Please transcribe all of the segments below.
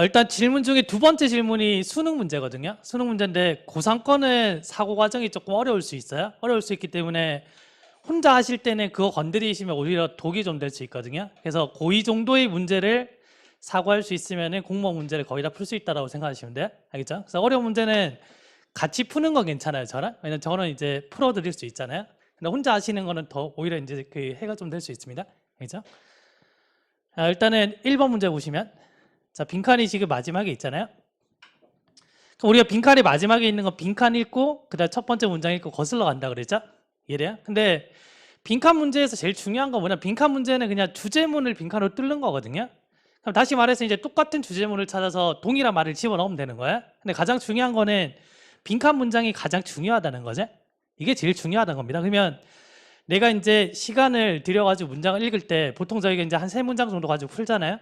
어, 일단 질문 중에 두 번째 질문이 수능 문제거든요. 수능 문제인데 고3거는 사고 과정이 조금 어려울 수 있어요. 어려울 수 있기 때문에 혼자 하실 때는 그거 건드리시면 오히려 독이 좀 될 수 있거든요. 그래서 고2 정도의 문제를 사고할 수 있으면 공무원 문제를 거의 다 풀 수 있다고 생각하시면 돼요. 알겠죠? 그래서 어려운 문제는 같이 푸는 건 괜찮아요, 저는. 왜냐면 저는 이제 풀어드릴 수 있잖아요. 근데 혼자 하시는 거는 더 오히려 이제 그 해가 좀 될 수 있습니다. 알겠죠? 자, 일단은 1번 문제 보시면 자, 빈칸이 지금 마지막에 있잖아요. 우리가 빈칸이 마지막에 있는 건 빈칸 읽고 그다음 첫 번째 문장 읽고 거슬러 간다 그랬죠? 이해돼요? 근데 빈칸 문제에서 제일 중요한 건 뭐냐? 빈칸 문제는 그냥 주제문을 빈칸으로 뚫는 거거든요. 그럼 다시 말해서 이제 똑같은 주제문을 찾아서 동일한 말을 집어넣으면 되는 거예요. 근데 가장 중요한 거는 빈칸 문장이 가장 중요하다는 거죠. 이게 제일 중요하다는 겁니다. 그러면 내가 이제 시간을 들여가지고 문장을 읽을 때 보통 저희가 이제 한 세 문장 정도 가지고 풀잖아요.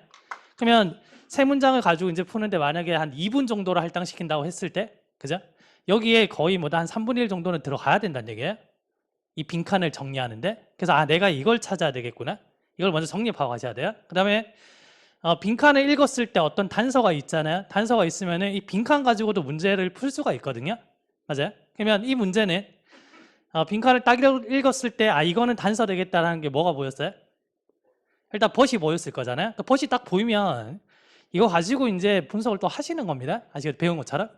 그러면 세 문장을 가지고 이제 푸는데 만약에 한 2분 정도로 할당시킨다고 했을 때, 그죠? 여기에 거의 뭐다 한 3분의 1 정도는 들어가야 된다는 얘기예요. 이 빈칸을 정리하는데. 그래서 아, 내가 이걸 찾아야 되겠구나. 이걸 먼저 정립하고 가셔야 돼요. 그 다음에 어, 빈칸을 읽었을 때 어떤 단서가 있잖아요. 단서가 있으면은 이 빈칸 가지고도 문제를 풀 수가 있거든요. 맞아요? 그러면 이 문제는 어, 빈칸을 딱 읽- 읽었을 때 아, 이거는 단서 되겠다라는 게 뭐가 보였어요? 일단 벗이 보였을 거잖아요. 그 벗이 딱 보이면 이거 가지고 이제 분석을 또 하시는 겁니다. 아시겠 배운 것처럼.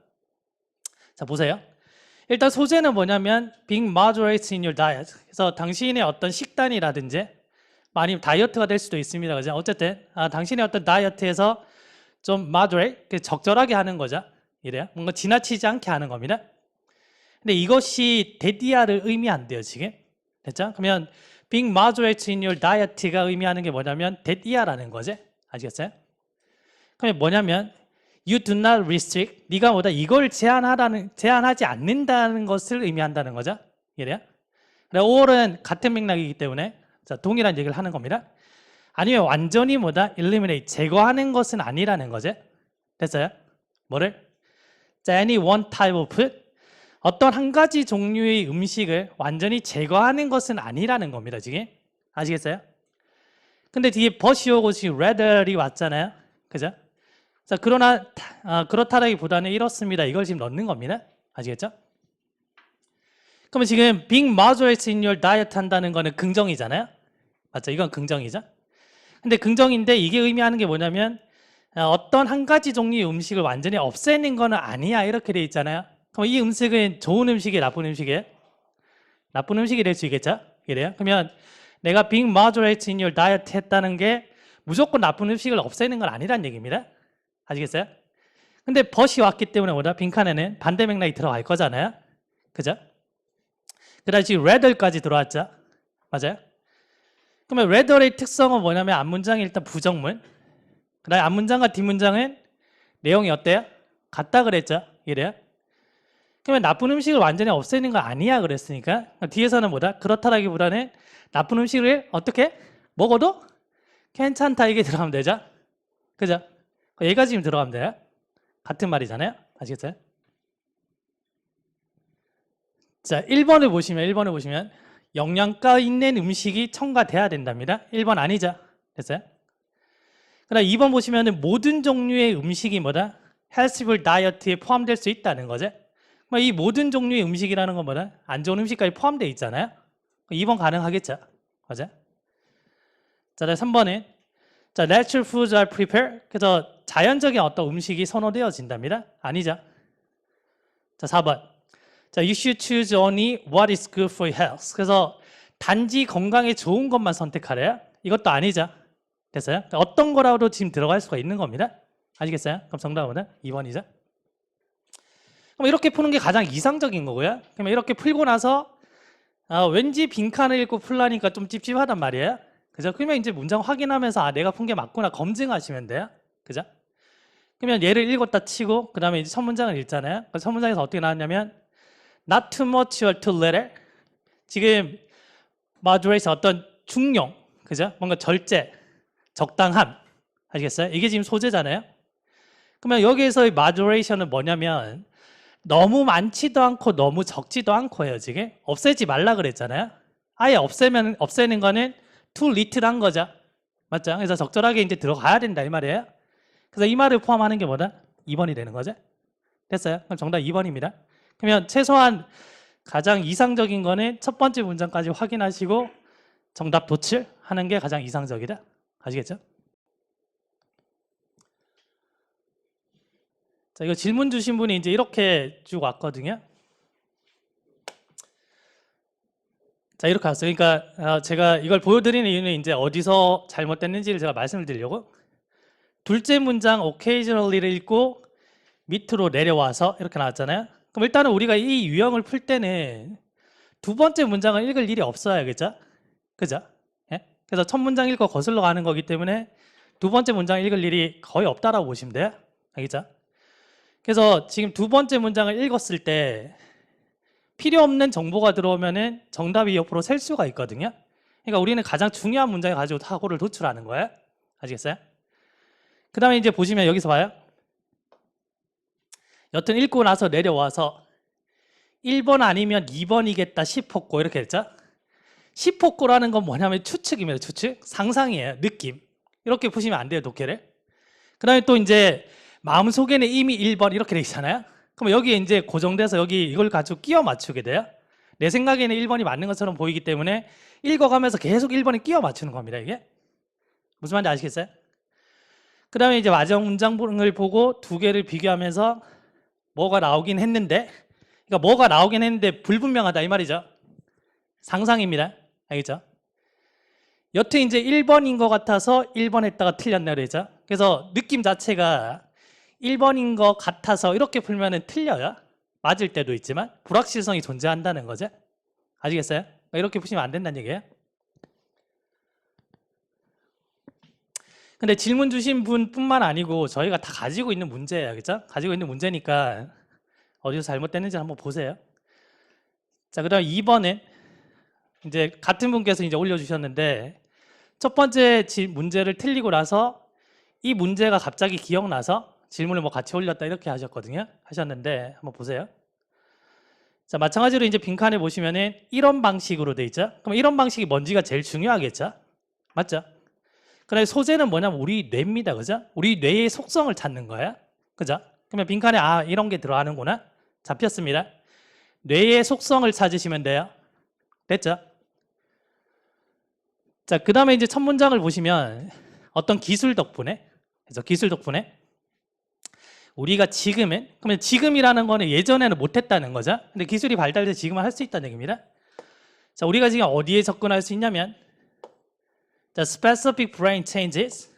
자, 보세요. 일단 소재는 뭐냐면 being moderate in your diet. 그래서 당신의 어떤 식단이라든지 아니면 다이어트가 될 수도 있습니다. 그죠? 어쨌든 아, 당신의 어떤 다이어트에서 좀 moderate, 그 적절하게 하는 거죠. 이래요. 뭔가 지나치지 않게 하는 겁니다. 근데 이것이 데디아를 의미한대요, 지금. 됐죠? 그러면 being moderate in your diet가 의미하는 게 뭐냐면 데디아라는 거죠. 아시겠어요? 그러면 뭐냐면 you do not restrict 네가 뭐다 이걸 제한하라는 제한하지 않는다는 것을 의미한다는 거죠. 이래요? 그래 5월은 같은 맥락이기 때문에 자, 동일한 얘기를 하는 겁니다. 아니면 완전히 뭐다 eliminate 제거하는 것은 아니라는 거죠. 됐어요? 뭐를? 자, any one type of food 어떤 한 가지 종류의 음식을 완전히 제거하는 것은 아니라는 겁니다. 지금 아시겠어요? 근데 뒤에 but이 오고 지금 rather이 왔잖아요. 그죠? 자, 그러나 아, 그렇다라기보다는 이렇습니다. 이걸 지금 넣는 겁니다. 아시겠죠? 그러면 지금 being moderate in your diet 한다는 거는 긍정이잖아요. 맞죠? 이건 긍정이죠. 근데 긍정인데 이게 의미하는 게 뭐냐면 어, 어떤 한 가지 종류의 음식을 완전히 없애는 거는 아니야 이렇게 돼 있잖아요. 그럼 이 음식은 좋은 음식이에요, 나쁜 음식이에요? 나쁜 음식이 될 수 있겠죠? 이래요? 그러면 내가 moderate in your diet 했다는 게 무조건 나쁜 음식을 없애는 건 아니란 얘기입니다. 아시겠어요? 근데 벗이 왔기 때문에 뭐다? 빈칸에는 반대 맥락이 들어갈 거잖아요. 그죠? 그다음에 지금 rather까지 들어왔죠. 맞아요? 그러면 rather의 특성은 뭐냐면 앞문장이 일단 부정문. 그다음에 앞문장과 뒷문장은 내용이 어때요? 같다 그랬죠. 이래요? 그러면 나쁜 음식을 완전히 없애는 거 아니야 그랬으니까 뒤에서는 뭐다? 그렇다라기보다는 나쁜 음식을 어떻게 먹어도 괜찮다 이게 들어가면 되죠. 그죠? 얘가 지금 들어가면 돼요. 같은 말이잖아요. 아시겠어요? 자, 1번을 보시면 1번을 보시면 영양가 있는 음식이 첨가돼야 된답니다. 1번 아니죠. 됐어요? 그다음 2번 보시면은 모든 종류의 음식이 뭐다? 헬스풀 다이어트에 포함될 수 있다는 거죠. 이 모든 종류의 음식이라는 건 뭐다? 안 좋은 음식까지 포함되어 있잖아요. 2번 가능하겠죠. 맞아? 자, 3번은 자, natural foods are prepared. 그래서 자연적인 어떤 음식이 선호되어진답니다. 아니죠. 자, 4번. 자, you should choose only what is good for health. 그래서 단지 건강에 좋은 것만 선택하래요. 이것도 아니죠. 됐어요? 어떤 거라도 지금 들어갈 수가 있는 겁니다. 아시겠어요? 그럼 정답은 2번이죠. 그럼 이렇게 푸는 게 가장 이상적인 거고요. 그러면 이렇게 풀고 나서 아, 왠지 빈칸을 읽고 풀라니까 좀 찝찝하단 말이에요. 그죠? 그러면 이제 문장 확인하면서 아 내가 푼 게 맞구나 검증하시면 돼요. 그죠? 그러면 얘를 읽었다 치고 그 다음에 이제 첫 문장을 읽잖아요. 그 첫 문장에서 어떻게 나왔냐면 not too much or too little 지금 moderate 어떤 중용 그죠? 뭔가 절제 적당함 아시겠어요? 이게 지금 소재잖아요. 그러면 여기에서의 moderation은 뭐냐면 너무 많지도 않고 너무 적지도 않고요. 지금 없애지 말라 그랬잖아요. 아예 없애면 없애는 거는 too little한 거죠. 맞죠? 그래서 적절하게 이제 들어가야 된다 이 말이에요. 그래서 이 말을 포함하는 게 뭐다? 2번이 되는 거죠. 됐어요? 그럼 정답 2번입니다. 그러면 최소한 가장 이상적인 거는 첫 번째 문장까지 확인하시고 정답 도출하는 게 가장 이상적이다. 아시겠죠? 자, 이거 질문 주신 분이 이제 이렇게 쭉 왔거든요. 자, 이렇게 왔어요. 그러니까 어, 제가 이걸 보여드리는 이유는 이제 어디서 잘못됐는지를 제가 말씀을 드리려고. 둘째 문장 occasionally를 읽고 밑으로 내려와서 이렇게 나왔잖아요. 그럼 일단은 우리가 이 유형을 풀 때는 두 번째 문장을 읽을 일이 없어요. 그죠? 그죠? 예? 그래서 첫 문장 읽고 거슬러 가는 거기 때문에 두 번째 문장 읽을 일이 거의 없다라고 보시면 돼요. 알겠죠? 그래서 지금 두 번째 문장을 읽었을 때 필요 없는 정보가 들어오면은 정답이 옆으로 셀 수가 있거든요. 그러니까 우리는 가장 중요한 문장을 가지고 사고를 도출하는 거예요. 아시겠어요? 그 다음에 이제 보시면 여기서 봐요. 여튼 읽고 나서 내려와서 1번 아니면 2번이겠다 싶었고 이렇게 했죠. 싶었고라는 건 뭐냐면 추측입니다. 추측. 상상이에요. 느낌. 이렇게 보시면 안 돼요. 독해를. 그 다음에 또 이제 마음속에는 이미 1번 이렇게 돼 있잖아요. 그럼 여기에 이제 고정돼서 여기 이걸 가지고 끼워 맞추게 돼요. 내 생각에는 1번이 맞는 것처럼 보이기 때문에 읽어가면서 계속 1번에 끼워 맞추는 겁니다. 이게. 무슨 말인지 아시겠어요? 그 다음에 이제 마지막 문장을 보고 두 개를 비교하면서 뭐가 나오긴 했는데 그러니까 뭐가 나오긴 했는데 불분명하다 이 말이죠. 상상입니다. 알겠죠? 여튼 이제 1번인 것 같아서 1번 했다가 틀렸네 그러죠. 그래서 느낌 자체가 1번인 것 같아서 이렇게 풀면은 틀려요. 맞을 때도 있지만 불확실성이 존재한다는 거죠. 아시겠어요? 이렇게 푸시면 안 된다는 얘기예요. 근데 질문 주신 분뿐만 아니고 저희가 다 가지고 있는 문제예요. 그죠? 가지고 있는 문제니까 어디서 잘못됐는지 한번 보세요. 자, 그다음 2번은 이제 같은 분께서 이제 올려 주셨는데 첫 번째 지- 문제를 틀리고 나서 이 문제가 갑자기 기억나서 질문을 뭐 같이 올렸다 이렇게 하셨거든요. 하셨는데 한번 보세요. 자, 마찬가지로 이제 빈칸에 보시면은 이런 방식으로 돼 있죠. 그럼 이런 방식이 뭔지가 제일 중요하겠죠. 맞죠? 그다음에 소재는 뭐냐면 우리 뇌입니다. 그죠? 우리 뇌의 속성을 찾는 거예요. 그죠? 그러면 빈칸에 아, 이런 게 들어가는구나. 잡혔습니다. 뇌의 속성을 찾으시면 돼요. 됐죠? 자, 그 다음에 이제 첫 문장을 보시면 어떤 기술 덕분에 그래서 기술 덕분에 우리가 지금은 그러면 지금이라는 거는 예전에는 못 했다는 거죠. 근데 기술이 발달돼서 지금은 할 수 있다는 얘기입니다. 자, 우리가 지금 어디에 접근할 수 있냐면 자, specific brain changes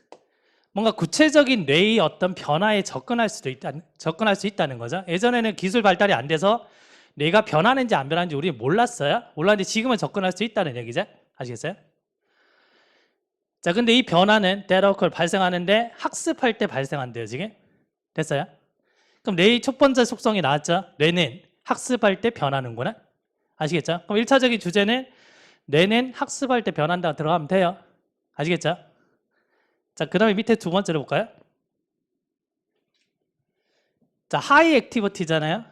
뭔가 구체적인 뇌의 어떤 변화에 접근할 수도 있다 접근할 수 있다는 거죠. 예전에는 기술 발달이 안 돼서 뇌가 변하는지 안 변하는지 우리 몰랐어요. 몰랐는데 지금은 접근할 수 있다는 얘기죠. 아시겠어요? 자, 근데 이 변화는 occur 발생하는데 학습할 때 발생한대요, 지금. 됐어요? 그럼 뇌의 첫 번째 속성이 나왔죠? 뇌는 학습할 때 변하는구나. 아시겠죠? 그럼 1차적인 주제는 뇌는 학습할 때 변한다 들어가면 돼요. 아시겠죠? 자, 그 다음에 밑에 두 번째로 볼까요? 자, 하이 액티비티잖아요.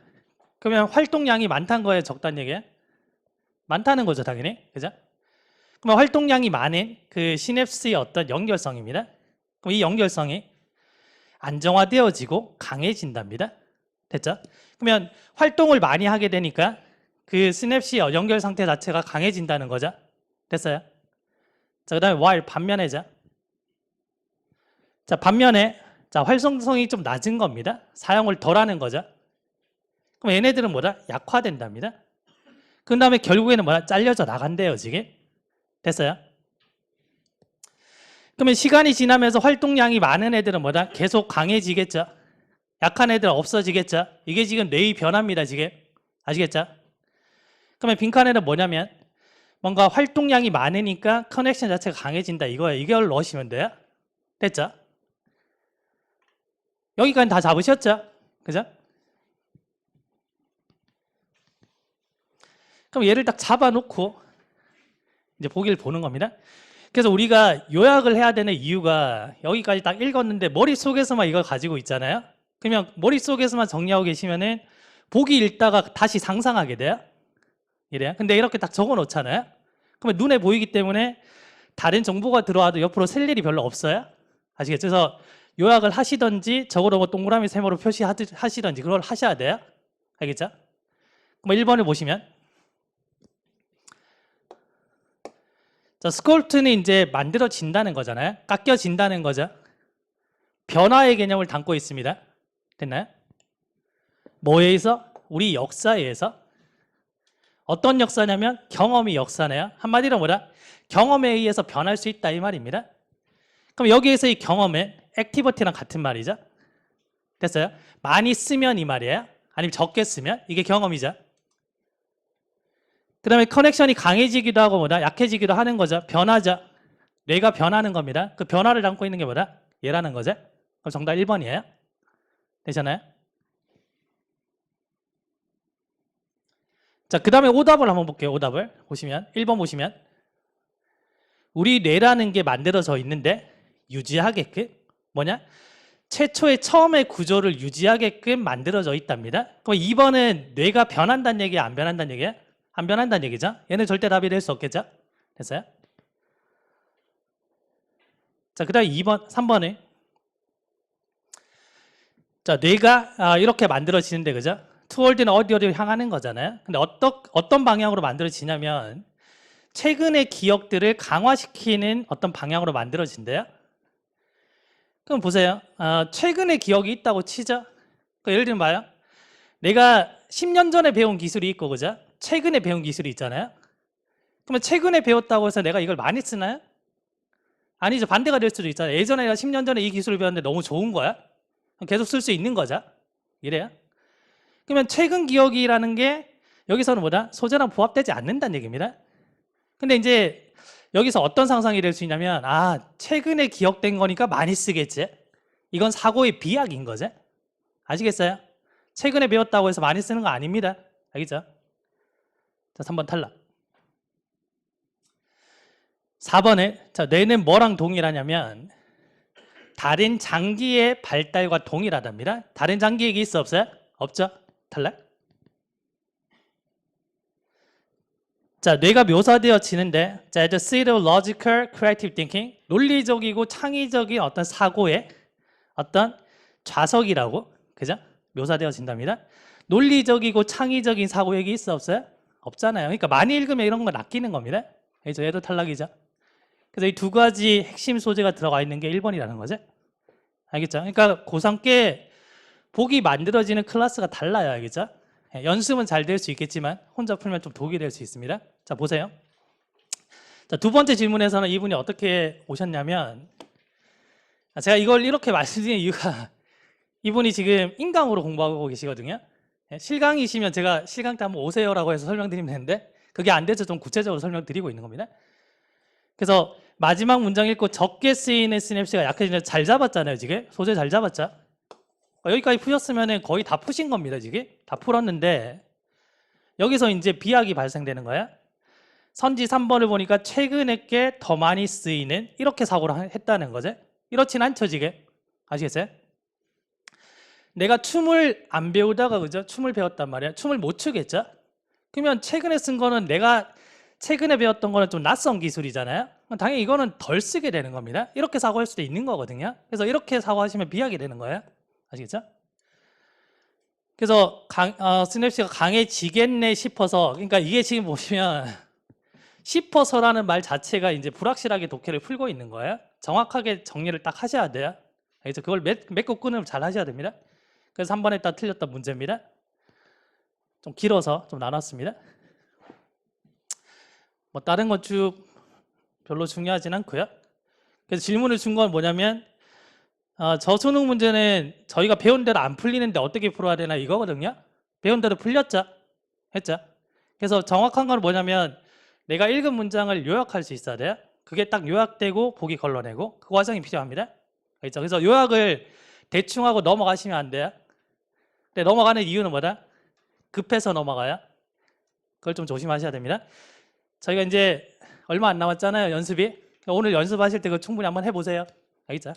그러면 활동량이 많다는 거예요, 적다는 얘기예요? 많다는 거죠, 당연히. 그죠? 그러면 활동량이 많은 그 시냅스의 어떤 연결성입니다. 그럼 이 연결성이 안정화되어지고 강해진답니다. 됐죠? 그러면 활동을 많이 하게 되니까 그 시냅시 연결 상태 자체가 강해진다는 거죠. 됐어요? 자, 그 다음에 while 반면에 자. 자, 반면에 자, 활성성이 좀 낮은 겁니다. 사용을 덜 하는 거죠. 그럼 얘네들은 뭐다? 약화된답니다. 그 다음에 결국에는 뭐야? 잘려져 나간대요, 지금. 됐어요? 그러면 시간이 지나면서 활동량이 많은 애들은 뭐다? 계속 강해지겠죠? 약한 애들은 없어지겠죠? 이게 지금 뇌의 변화입니다, 지금. 아시겠죠? 그러면 빈칸에는 뭐냐면 뭔가 활동량이 많으니까 커넥션 자체가 강해진다 이거예요. 이걸 넣으시면 돼요. 됐죠? 여기까지 다 잡으셨죠? 그죠? 그럼 얘를 딱 잡아놓고 이제 보기를 보는 겁니다. 그래서 우리가 요약을 해야 되는 이유가 여기까지 딱 읽었는데 머릿속에서만 이걸 가지고 있잖아요. 그러면 머릿속에서만 정리하고 계시면은 보기 읽다가 다시 상상하게 돼요. 이래요. 근데 이렇게 딱 적어 놓잖아요. 그러면 눈에 보이기 때문에 다른 정보가 들어와도 옆으로 셀 일이 별로 없어요. 아시겠죠? 그래서 요약을 하시던지 적어도 뭐 동그라미 세모로 표시하시던지 그걸 하셔야 돼요. 알겠죠? 그럼 1번을 보시면 자, 스컬프트는 이제 만들어진다는 거잖아요. 깎여진다는 거죠. 변화의 개념을 담고 있습니다. 됐나요? 뭐에 의해서? 우리 역사에 의해서. 어떤 역사냐면 경험이 역사네요. 한마디로 뭐라? 경험에 의해서 변할 수 있다 이 말입니다. 그럼 여기에서 이 경험은 액티비티랑 같은 말이죠. 됐어요? 많이 쓰면 이 말이에요. 아니면 적게 쓰면 이게 경험이죠. 그 다음에 커넥션이 강해지기도 하고 뭐다? 약해지기도 하는 거죠. 변하죠. 뇌가 변하는 겁니다. 그 변화를 담고 있는 게 뭐다? 얘라는 거죠. 그럼 정답 1번이에요. 되잖아요? 자, 그 다음에 오답을 한번 볼게요. 오답을. 보시면. 1번 보시면. 우리 뇌라는 게 만들어져 있는데 유지하게끔 뭐냐? 최초의 처음의 구조를 유지하게끔 만들어져 있답니다. 그럼 2번은 뇌가 변한다는 얘기야, 안 변한다는 얘기야? 안 변한다는 얘기죠. 얘는 절대 답이 될 수 없겠죠? 됐어요? 자, 그 다음에 2번, 3번에 자, 뇌가 아, 이렇게 만들어지는데, 그죠? 투월드는 어디 어디로 향하는 거잖아요. 근데 어떤, 어떤 방향으로 만들어지냐면 최근의 기억들을 강화시키는 어떤 방향으로 만들어진대요. 그럼 보세요. 아, 최근의 기억이 있다고 치죠. 그 예를 들면 봐요. 내가 10년 전에 배운 기술이 있고, 그죠? 최근에 배운 기술이 있잖아요. 그러면 최근에 배웠다고 해서 내가 이걸 많이 쓰나요? 아니죠. 반대가 될 수도 있잖아요. 예전에 내가 10년 전에 이 기술을 배웠는데 너무 좋은 거야? 계속 쓸 수 있는 거죠. 이래요. 그러면 최근 기억이라는 게 여기서는 뭐다? 소재랑 부합되지 않는다는 얘기입니다. 근데 이제 여기서 어떤 상상이 될 수 있냐면 아 최근에 기억된 거니까 많이 쓰겠지. 이건 사고의 비약인 거지. 아시겠어요? 최근에 배웠다고 해서 많이 쓰는 거 아닙니다. 알겠죠? 자, 3번 탈락. 4번에 자, 뇌는 뭐랑 동일하냐면 다른 장기의 발달과 동일하답니다. 다른 장기 얘기 있어 없어요? 없죠? 탈락. 자, 뇌가 묘사되어지는데 자, the seed of logical creative thinking 논리적이고 창의적인 어떤 사고의 어떤 좌석이라고 그죠? 묘사되어진답니다. 논리적이고 창의적인 사고 얘기 있어 없어요? 없잖아요. 그러니까 많이 읽으면 이런 건 낚이는 겁니다. 그래서 얘도 탈락이죠. 그래서 이 두 가지 핵심 소재가 들어가 있는 게 1번이라는 거죠. 알겠죠? 그러니까 고3 께 복이 만들어지는 클래스가 달라요. 알겠죠? 예, 연습은 잘 될 수 있겠지만 혼자 풀면 좀 독이 될 수 있습니다. 자, 보세요. 자, 두 번째 질문에서는 이분이 어떻게 오셨냐면 아, 제가 이걸 이렇게 말씀드린 이유가 이분이 지금 인강으로 공부하고 계시거든요. 예, 실강이시면 제가 실강 때 한번 오세요라고 해서 설명드리면 되는데 그게 안 돼서 좀 구체적으로 설명드리고 있는 겁니다. 그래서 마지막 문장 읽고 적게 쓰이는 시냅시가 약해지는데 잘 잡았잖아요, 지금. 소재 잘 잡았죠? 어, 여기까지 푸셨으면 거의 다 푸신 겁니다, 지금. 다 풀었는데 여기서 이제 비약이 발생되는 거야. 선지 3번을 보니까 최근에 게 더 많이 쓰이는 이렇게 사고를 하- 했다는 거죠. 이렇진 않죠, 지금. 아시겠어요? 내가 춤을 안 배우다가 그죠? 춤을 배웠단 말이야. 춤을 못 추겠죠? 그러면 최근에 쓴 거는 내가 최근에 배웠던 거는 좀 낯선 기술이잖아요. 당연히 이거는 덜 쓰게 되는 겁니다. 이렇게 사고할 수도 있는 거거든요. 그래서 이렇게 사고하시면 비하게 되는 거예요. 아시겠죠? 그래서 강, 어, 스냅시가 강해지겠네 싶어서 그러니까 이게 지금 보시면 싶어서라는 말 자체가 이제 불확실하게 독해를 풀고 있는 거예요. 정확하게 정리를 딱 하셔야 돼요. 그래서 그걸 맺, 맺고 끊으면 잘 하셔야 됩니다. 그래서 한 번에 딱 틀렸던 문제입니다. 좀 길어서 좀 나눴습니다. 뭐 다른 건 쭉 별로 중요하진 않고요. 그래서 질문을 준 건 뭐냐면 어, 저수능 문제는 저희가 배운 대로 안 풀리는데 어떻게 풀어야 되나 이거거든요. 배운 대로 풀렸죠? 했죠? 그래서 정확한 건 뭐냐면 내가 읽은 문장을 요약할 수 있어야 돼요. 그게 딱 요약되고 보기 걸러내고 그 과정이 필요합니다. 그렇죠? 그래서 요약을 대충 하고 넘어가시면 안 돼요. 근데 넘어가는 이유는 뭐다? 급해서 넘어가요. 그걸 좀 조심하셔야 됩니다. 저희가 이제 얼마 안 남았잖아요, 연습이. 오늘 연습하실 때 그 충분히 한번 해보세요. 알겠죠?